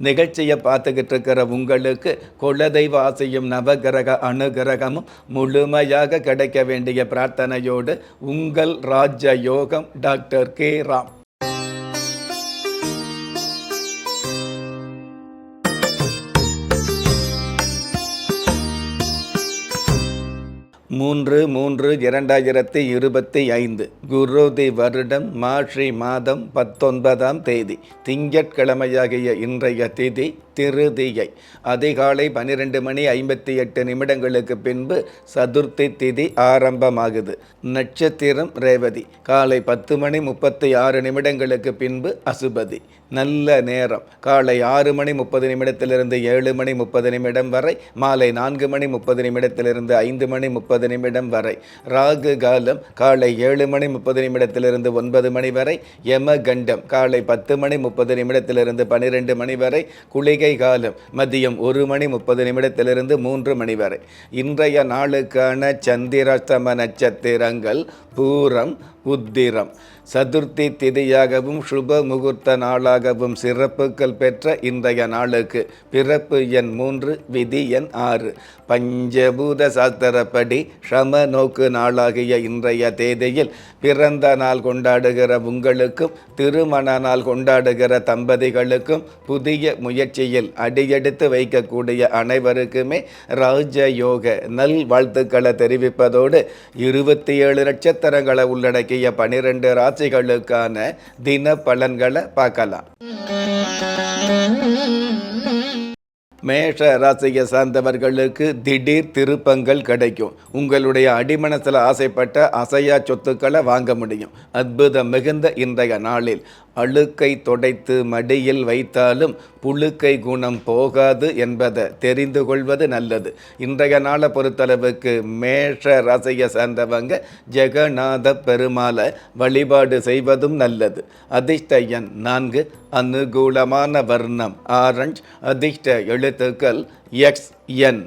நிகழ்ச்சியை பார்த்துக்கிட்டு இருக்கிற உங்களுக்கு குலதெய்வ ஆசையும் நவகிரக அனுகிரகமும் முழுமையாக கிடைக்க வேண்டிய பிரார்த்தனையோடு உங்கள் ராஜயோகம் டாக்டர் கே ராம். மூன்று மூன்று இரண்டாயிரத்தி இருபத்தி ஐந்து குருதி வருடம் மார்ச்சி மாதம் பத்தொன்பதாம் தேதி திங்கட்கிழமையாகிய இன்றைய திதி திருதியை. அதிகாலை பனிரெண்டு மணி ஐம்பத்தி எட்டு நிமிடங்களுக்கு பின்பு சதுர்த்தி திதி ஆரம்பமாகுது. நட்சத்திரம் ரேவதி. காலை பத்து மணி முப்பத்தி ஆறு நிமிடங்களுக்கு பின்பு அசுபதி. நல்ல நேரம். காலை ஆறு மணி முப்பது நிமிடத்திலிருந்து ஏழு மணி முப்பது நிமிடம் வரை மாலை நான்கு மணி முப்பது நிமிடத்திலிருந்து ஐந்து மணி முப்பது நிமிடம் வரை. ராகு காலம் காலை ஏழு மணி முப்பது நிமிடத்திலிருந்து ஒன்பது மணி வரை. யம கண்டம் காலை பத்து மணி முப்பது நிமிடத்திலிருந்து பன்னிரெண்டு மணி வரை. குளிகை காலம் மதியம் ஒரு மணி முப்பது நிமிடத்திலிருந்து மூன்று மணி வரை. இன்றைய நாளுக்கான சந்திராஷ்டம நட்சத்திரங்கள் பூரம் உத்திரம். சதுர்த்தி திதியாகவும் சுப முகூர்த்த நாளாகவும் சிறப்புகள் பெற்ற இன்றைய நாளுக்கு பிறப்பு எண் மூன்று விதி எண் ஆறு. பஞ்சபூத சாஸ்திரப்படி ஷம நோக்கு நாளாகிய இன்றைய தேதியில் பிறந்த நாள் கொண்டாடுகிற உங்களுக்கும் திருமண நாள் கொண்டாடுகிற தம்பதிகளுக்கும் புதிய முயற்சியில் அடியெடுத்து வைக்கக்கூடிய அனைவருக்குமே ராஜயோக நல் வாழ்த்துக்களை தெரிவிப்பதோடு இருபத்தி ஏழு நட்சத்திரங்களை உள்ளடக்கிய பனிரெண்டு ராசிகளுக்கான தின பலன்களை பார்க்கலாம். மேஷ ராசியை சார்ந்தவர்களுக்கு திடீர் திருப்பங்கள் கிடைக்கும். உங்களுடைய அடிமனத்தில் ஆசைப்பட்ட அசையா சொத்துக்களை வாங்க முடியும். அற்புதம் மிகுந்த இன்றைய நாளில். அழுக்கை தொடைத்து மடியில் வைத்தாலும் புழுக்கை குணம் போகாது என்பதை தெரிந்து கொள்வது நல்லது. இன்றைய நாளை பொறுத்தளவுக்கு மேஷ ரசையை சார்ந்தவங்க ஜெகநாத பெருமாளை வழிபாடு செய்வதும் நல்லது. அதிர்ஷ்ட எண் நான்கு அனுகூலமான வர்ணம் ஆரஞ்ச். அதிர்ஷ்ட எழுத்துக்கள் எக்ஸ் என்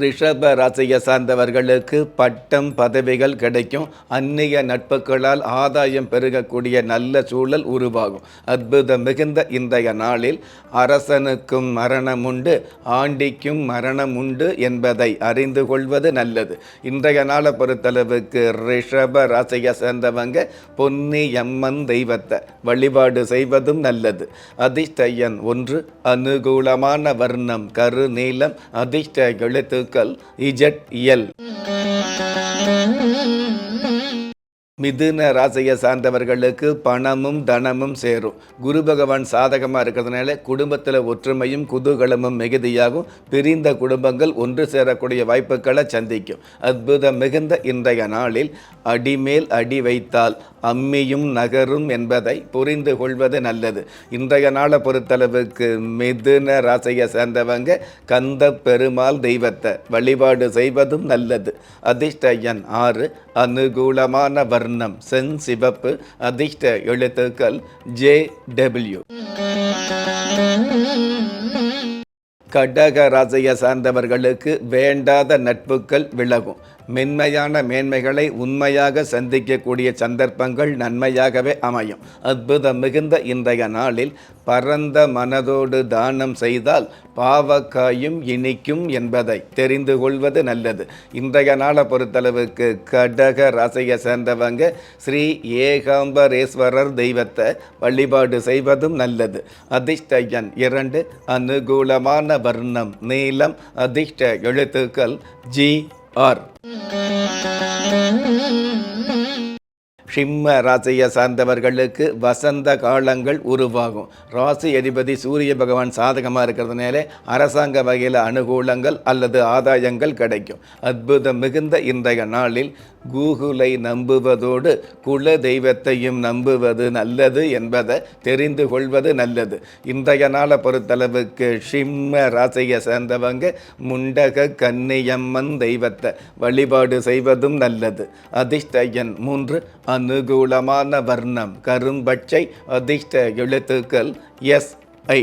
ரிஷப ராசியை சார்ந்தவர்களுக்கு பட்டம் பதவிகள் கிடைக்கும். அந்நிய நட்புகளால் ஆதாயம் பெருகக்கூடிய நல்ல சூழல் உருவாகும். அற்புதம் மிகுந்த இன்றைய நாளில் அரசனுக்கும் மரணம் உண்டு ஆண்டிக்கும் மரணம் உண்டு என்பதை அறிந்து கொள்வது நல்லது. இன்றைய நாளை பொறுத்தளவுக்கு ரிஷப ராசியை சேர்ந்தவங்க பொன்னி எம்மன் தெய்வத்தை வழிபாடு செய்வதும் நல்லது. அதிர்ஷ்ட எண் ஒன்று அனுகூலமான வர்ணம் கருநீளம் அதிர்ஷ்ட எழுத்து எழுத்துக்கள் இஜட் எல் மிதுன ராசியை சார்ந்தவர்களுக்கு பணமும் தனமும் சேரும். குரு பகவான் சாதகமாக இருக்கிறதுனால குடும்பத்தில் ஒற்றுமையும் குதூகலமும் மிகுதியாகும். பிரிந்த குடும்பங்கள் ஒன்று சேரக்கூடிய வாய்ப்புகளை சந்திக்கும். அற்புதம் மிகுந்த இன்றைய நாளில் அடிமேல் அடி வைத்தால் அம்மியும் நகரும் என்பதை புரிந்து கொள்வது நல்லது. இன்றைய நாளை பொறுத்தளவுக்கு மிதுன ராசியை சேர்ந்தவங்க கந்த பெருமாள் தெய்வத்தை வழிபாடு செய்வதும் நல்லது. அதிர்ஷ்ட எண் ஆறு அனுகூலமான வர்ணம் சென் சிவப்பு அதிர்ஷ்ட எழுத்துக்கள் ஜே டபிள்யூ. கடக ராசியை சார்ந்தவர்களுக்கு வேண்டாத நட்புகள் விலகும். மென்மையான மேன்மைகளை உண்மையாக சந்திக்கக்கூடிய சந்தர்ப்பங்கள் நன்மையாகவே அமையும். அற்புதம் மிகுந்த இன்றைய நாளில் பரந்த மனதோடு தானம் செய்தால் பாவக்காயும் இனிக்கும் என்பதை தெரிந்து கொள்வது நல்லது. இன்றைய நாளை பொறுத்தளவுக்கு கடக ராசியை சேர்ந்தவங்க ஸ்ரீ ஏகாம்பரேஸ்வரர் தெய்வத்தை வழிபாடு செய்வதும் நல்லது. அதிர்ஷ்ட எண் இரண்டு அனுகூலமான வர்ணம் நீளம் அதிர்ஷ்ட எழுத்துக்கள் ஜி ஆர். சிம்ம ராசியை சார்ந்தவர்களுக்கு வசந்த காலங்கள் உருவாகும். ராசி அதிபதி சூரிய பகவான் சாதகமாக இருக்கிறதுனால அரசாங்க வகையில் அனுகூலங்கள் அல்லது ஆதாயங்கள் கிடைக்கும். அற்புதம் மிகுந்த இன்றைய நாளில் கூகுளை நம்புவதோடு குல தெய்வத்தையும் நம்புவது நல்லது என்பதை தெரிந்து கொள்வது நல்லது. இன்றைய நாளை பொறுத்தளவுக்கு சிம்ம ராசியை சேர்ந்தவங்க முண்டக கன்னியம்மன் தெய்வத்தை வழிபாடு செய்வதும் நல்லது. அதிர்ஷ்ட எண் மூன்று அனுகூலமான வர்ணம் கரும்பச்சை அதிர்ஷ்ட எழுத்துக்கள் எஸ் ஐ.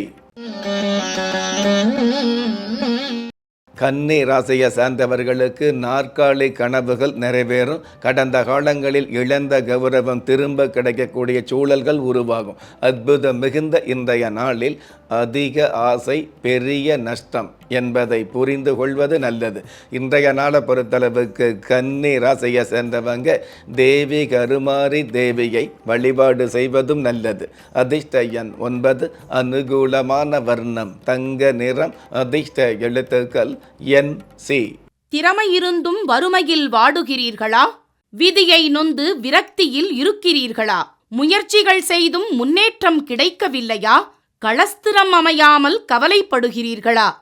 கன்னி ராசியை சார்ந்தவர்களுக்கு நாற்காலி கனவுகள் நிறைவேறும். கடந்த காலங்களில் இழந்த கௌரவம் திரும்ப கிடைக்கக்கூடிய சூழல்கள் உருவாகும். அற்புதம் மிகுந்த இன்றைய நாளில் அதிக ஆசை பெரிய நஷ்டம். என்பதை புரிந்து கொள்வது நல்லது. இன்றைய நாளை பொறுத்தளவுக்கு கன்னி ராசியை சேர்ந்தவங்க தேவி கருமாரி தேவியை வழிபாடு செய்வதும் நல்லது. அதிர்ஷ்ட எண் ஒன்பது அனுகூலமான வர்ணம் தங்க நிறம் அதிர்ஷ்ட எழுத்துக்கள் என் சி. திறமை இருந்தும் வறுமையில் வாடுகிறீர்களா? விதியை நொந்து விரக்தியில் இருக்கிறீர்களா? முயற்சிகள் செய்தும் முன்னேற்றம் கிடைக்கவில்லையா? களஸ்திரம் அமையாமல் கவலைப்படுகிறீர்களா?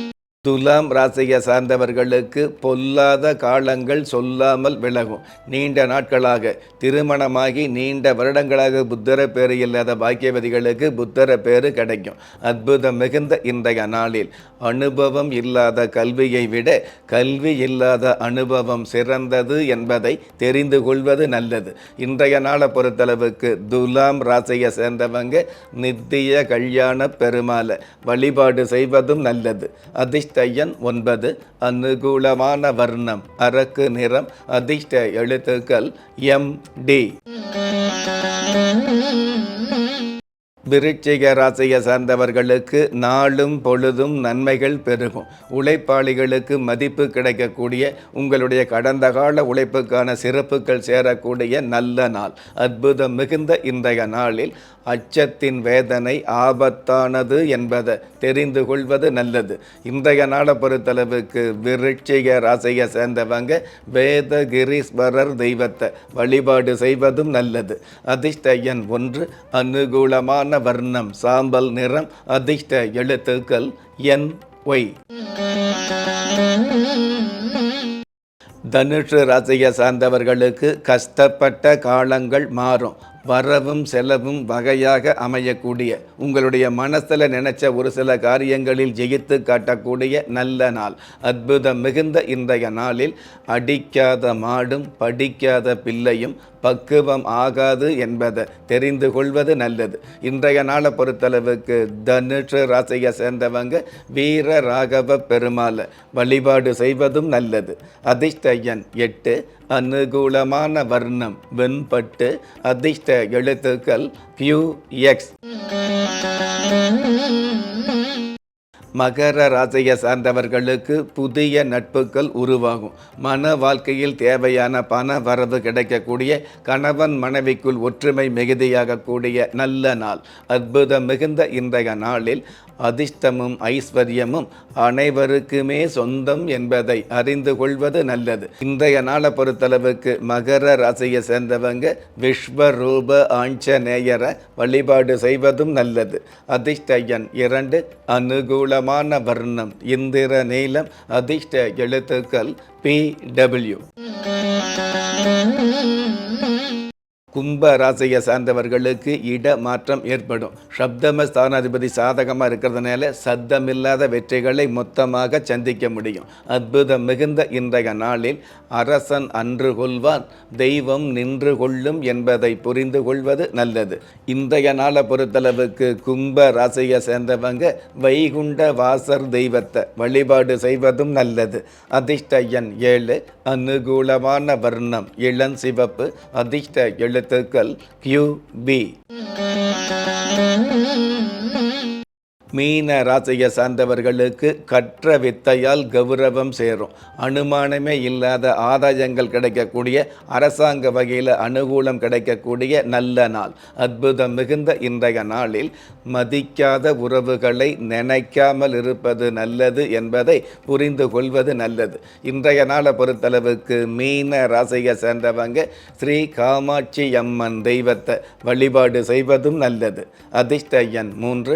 துலாம் ராசியை சார்ந்தவர்களுக்கு பொல்லாத காலங்கள் சொல்லாமல் விலகும். நீண்ட நாட்களாக திருமணமாகி நீண்ட வருடங்களாக புத்தர பேறு இல்லாத பாக்கியவதிகளுக்கு புத்தர பேறு கிடைக்கும். அற்புதம் மிகுந்த இன்றைய நாளில் அனுபவம் இல்லாத கல்வியை விட கல்வி இல்லாத அனுபவம் சிறந்தது என்பதை தெரிந்து கொள்வது நல்லது. இன்றைய நாளை பொறுத்தளவுக்கு துலாம் ராசியை சேர்ந்தவங்க நித்திய கல்யாண பெருமாளை வழிபாடு செய்வதும் நல்லது. அதிர்ஷ்ட அதிஷ்டயன் ஒன்பது அனுகூலமான வர்ணம் அரக்கு நிறம் அதிர்ஷ்ட எழுத்துக்கள் எம் டி. விருச்சிக ராசியை சார்ந்தவர்களுக்கு நாளும் பொழுதும் நன்மைகள் பெருகும். உழைப்பாளிகளுக்கு மதிப்பு கிடைக்கக்கூடிய உங்களுடைய கடந்த கால உழைப்புக்கான சிறப்புகள் சேரக்கூடிய நல்ல நாள். அற்புதம் மிகுந்த இன்றைய நாளில் அச்சத்தின் வேதனை ஆபத்தானது என்பதை தெரிந்து கொள்வது நல்லது. இன்றைய நாளை பொறுத்தளவுக்கு விருட்சிக ராசியை சேர்ந்தவங்க வேதகிரீஸ்வரர் தெய்வத்தை வழிபாடு செய்வதும் நல்லது. அதிர்ஷ்ட எண் ஒன்று அனுகூலமான வர்ணம் சாம்பல் நிறம் அதிர்ஷ்ட எழுத்துக்கள் என் ஒய். தனுஷு ராசியை சார்ந்தவர்களுக்கு கஷ்டப்பட்ட காலங்கள் மாறும். வரவும் செலவும் வகையாக அமையக்கூடிய உங்களுடைய மனசில் நினைச்ச ஒரு சில காரியங்களில் ஜெயித்து காட்டக்கூடிய நல்ல நாள். அற்புதம் மிகுந்த இன்றைய நாளில் அடிக்காத மாடும் படிக்காத பிள்ளையும் பக்குவம் ஆகாது என்பதை தெரிந்து கொள்வது நல்லது. இன்றைய நாளை பொறுத்தளவுக்கு தனுஷ ராசியை சேர்ந்தவங்க வீர ராகவ பெருமாளை வழிபாடு செய்வதும் நல்லது. அதிர்ஷ்ட எண் எட்டு அனுகூலமான வர்ணம் வெண்பட்டு அதிர்ஷ்ட எழுத்துக்கள் கியூ எக்ஸ் மகர ராசியை சார்ந்தவர்களுக்கு புதிய நட்புகள் உருவாகும். மன வாழ்க்கையில் தேவையான பண வரவு கிடைக்கக்கூடிய கணவன் மனைவிக்குள் ஒற்றுமை மிகுதியாகக்கூடிய நல்ல நாள். அற்புதம் மிகுந்த இன்றைய நாளில் அதிர்ஷ்டமும் ஐஸ்வர்யமும் அனைவருக்குமே சொந்தம் என்பதை அறிந்து கொள்வது நல்லது. இன்றைய நாளை பொறுத்தளவுக்கு மகர ராசியை சேர்ந்தவங்க விஸ்வரூப ஆஞ்சநேயரை வழிபாடு செய்வதும் நல்லது. அதிர்ஷ்ட எண் இரண்டு அனுகூலமான வர்ணம் இந்திர நீலம் அதிர்ஷ்ட எழுத்துக்கள் பி டபிள்யூ. கும்ப ராசியை சார்ந்தவர்களுக்கு இட மாற்றம் ஏற்படும். சப்தம ஸ்தானாதிபதி சாதகமாக இருக்கிறதுனால சத்தமில்லாத வெற்றிகளை மொத்தமாக சந்திக்க முடியும். அற்புதம் மிகுந்த இன்றைய நாளில் அரசன் அன்று கொள்வான் தெய்வம் நின்று கொள்ளும் என்பதை புரிந்து கொள்வது நல்லது. இன்றைய நாளை பொறுத்தளவுக்கு கும்ப ராசியை சேர்ந்தவங்க வைகுண்ட வாசர் தெய்வத்தை வழிபாடு செய்வதும் நல்லது. அதிர்ஷ்ட எண் ஏழு அனுகூலமான வர்ணம் இளஞ்சிவப்பு அதிர்ஷ்ட எழு எழுத்துக்கள் கியூ பி மீன ராசியை சார்ந்தவர்களுக்கு கற்ற வித்தையால் கௌரவம் சேரும். அனுமானமே இல்லாத ஆதாயங்கள் கிடைக்கக்கூடிய அரசாங்க வகையில் அனுகூலம் கிடைக்கக்கூடிய நல்ல நாள். அற்புதம் மிகுந்த இன்றைய நாளில் மதிக்காத உறவுகளை நினைக்காமல் இருப்பது நல்லது என்பதை புரிந்து கொள்வது நல்லது. இன்றைய நாளை பொறுத்தளவுக்கு மீன ராசியை சேர்ந்தவங்க ஸ்ரீ காமாட்சி அம்மன் தெய்வத்தை வழிபாடு செய்வதும் நல்லது. அதிர்ஷ்ட எண் மூன்று